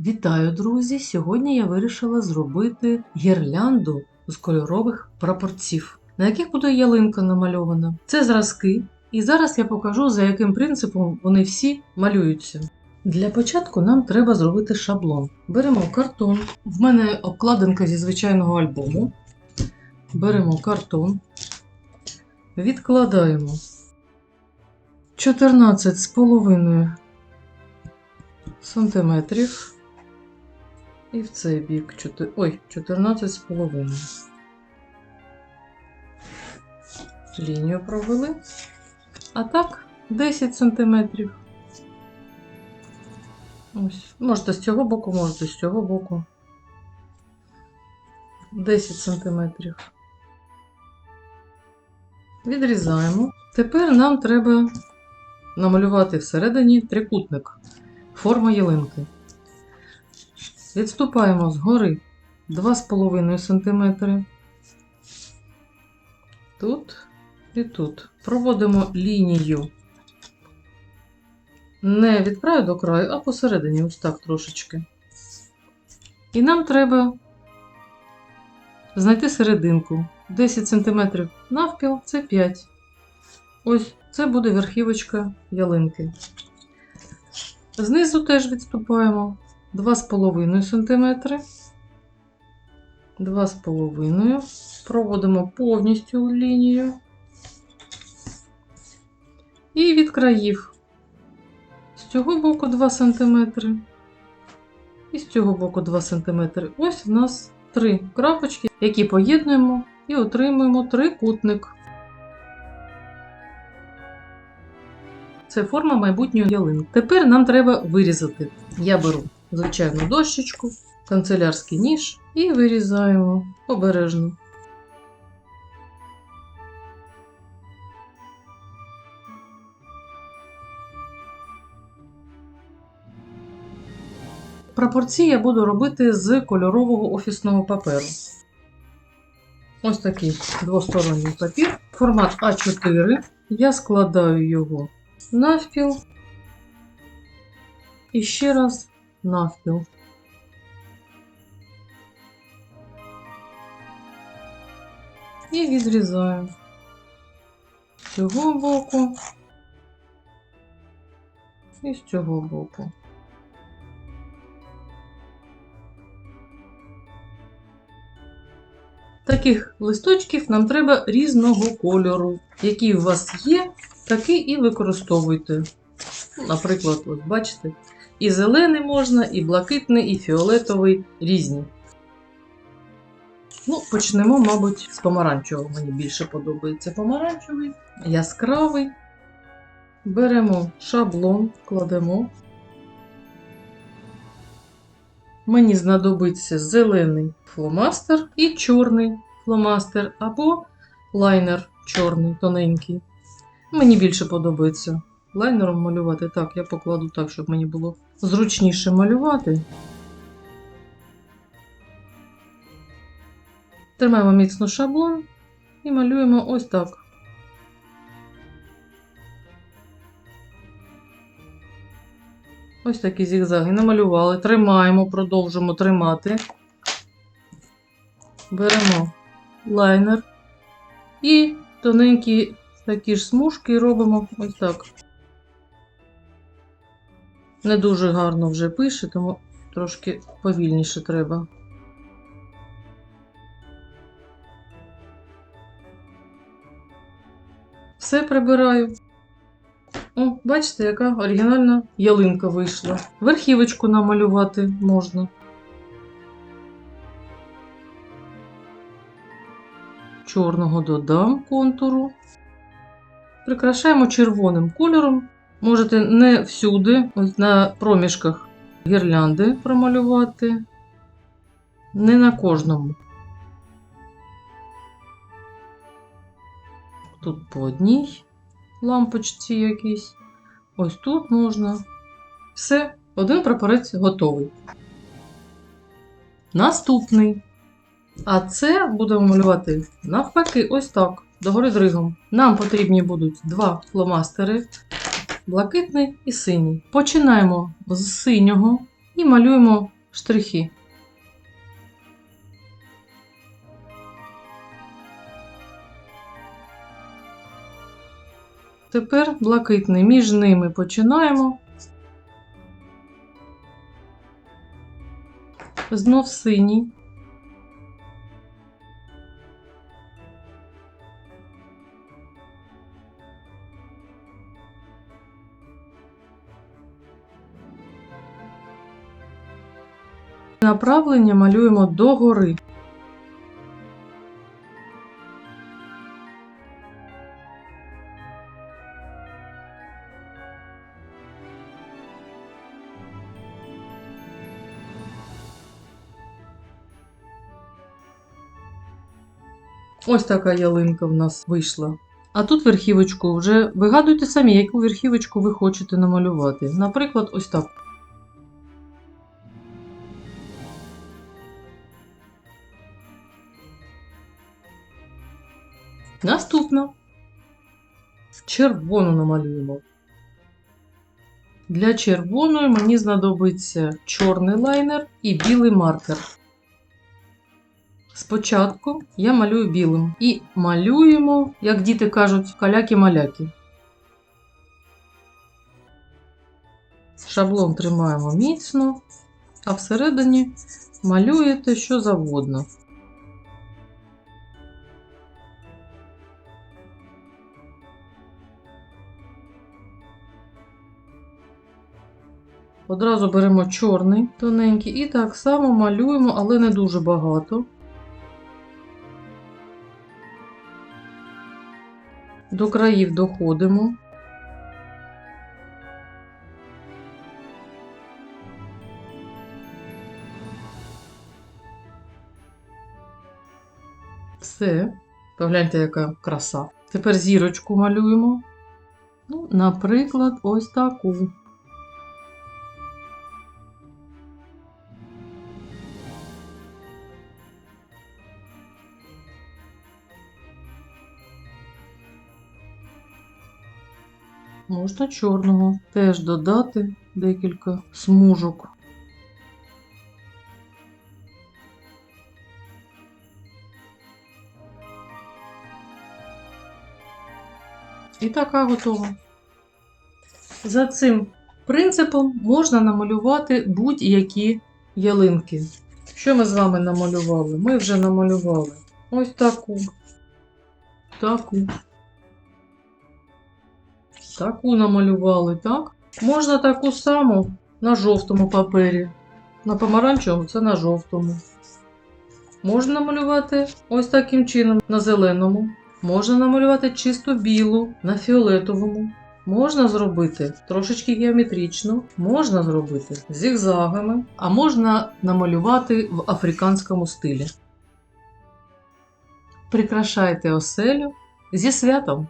Вітаю, друзі! Сьогодні я вирішила зробити гірлянду з кольорових прапорців, на яких буде ялинка намальована. Це зразки, і зараз я покажу, за яким принципом вони всі малюються. Для початку нам треба зробити шаблон. Беремо картон. В мене обкладинка зі звичайного альбому. Беремо картон, відкладаємо 14 з сантиметрів. І в цей бік 4, ой, 14 з половиною. Лінію провели. А так 10 сантиметрів. Ось. Можете з цього боку, можете з цього боку. 10 сантиметрів. Відрізаємо. Тепер нам треба намалювати всередині трикутник. Форма ялинки. Відступаємо згори 2,5 см. Тут і тут. Проводимо лінію не від краю до краю, а посередині, ось так трошечки. І нам треба знайти серединку. 10 см навпіл це 5. Ось це буде верхівочка ялинки. Знизу теж відступаємо 2,5 см. 2,5 проводимо повністю лінію. І від країв з цього боку 2 см. І з цього боку 2 см. Ось в нас три крапочки, які поєднуємо і отримуємо трикутник. Це форма майбутньої ялинки. Тепер нам треба вирізати. Я беру звичайну дощечку, канцелярський ніж і вирізаємо обережно. Прапорці я буду робити з кольорового офісного паперу. Ось такий двосторонній папір. Формат А4. Я складаю його навпіл. І ще раз навпіл. І відрізаю з цього боку і з цього боку. Таких листочків нам треба різного кольору. Який у вас є, такий і використовуйте. Наприклад, от бачите, і зелений можна, і блакитний, і фіолетовий різні. Ну, почнемо, мабуть, з помаранчевого. Мені більше подобається помаранчевий, яскравий. Беремо шаблон, кладемо. Мені знадобиться зелений фломастер і чорний фломастер або лайнер чорний, тоненький. Мені більше подобається лайнером малювати. Так, я покладу так, щоб мені було зручніше малювати. Тримаємо міцно шаблон і малюємо ось так. Ось такі зігзаги намалювали. Тримаємо, продовжимо тримати. Беремо лайнер і тоненькі такі ж смужки робимо ось так. Не дуже гарно вже пише, тому трошки повільніше треба. Все прибираю. О, бачите, яка оригінальна ялинка вийшла. Верхівочку намалювати можна. Чорного додам контуру. Прикрашаємо червоним кольором. Можете не всюди, ось на проміжках гірлянди промалювати. Не на кожному. Тут по одній лампочці якісь. Ось тут можна. Все, один прапорець готовий. Наступний. А це будемо малювати навпаки, ось так, догори дригом. Нам потрібні будуть два фломастери блакитний і синій. Починаємо з синього і малюємо штрихи. Тепер блакитний між ними починаємо. Знов синій. Направлення малюємо догори. Ось така ялинка в нас вийшла. А тут верхівочку вже вигадуйте самі, яку верхівочку ви хочете намалювати. Наприклад, ось так. Наступно червону намалюємо. Для червоної мені знадобиться чорний лайнер і білий маркер. Спочатку я малюю білим і малюємо, як діти кажуть, каляки-маляки. Шаблон тримаємо міцно, а всередині малюєте що завгодно. Одразу беремо чорний тоненький і так само малюємо, але не дуже багато. До країв доходимо. Все. Погляньте, яка краса. Тепер зірочку малюємо. Ну, наприклад, ось таку. Можна чорного теж додати декілька смужок. І така готова. За цим принципом можна намалювати будь-які ялинки. Що ми з вами намалювали? Ми вже намалювали ось таку, таку. Таку намалювали, так? Можна таку саму на жовтому папері. На помаранчевому це на жовтому. Можна намалювати ось таким чином на зеленому. Можна намалювати чисто білу на фіолетовому. Можна зробити трошечки геометрично, можна зробити зігзагами, а можна намалювати в африканському стилі. Прикрашайте оселю зі святом!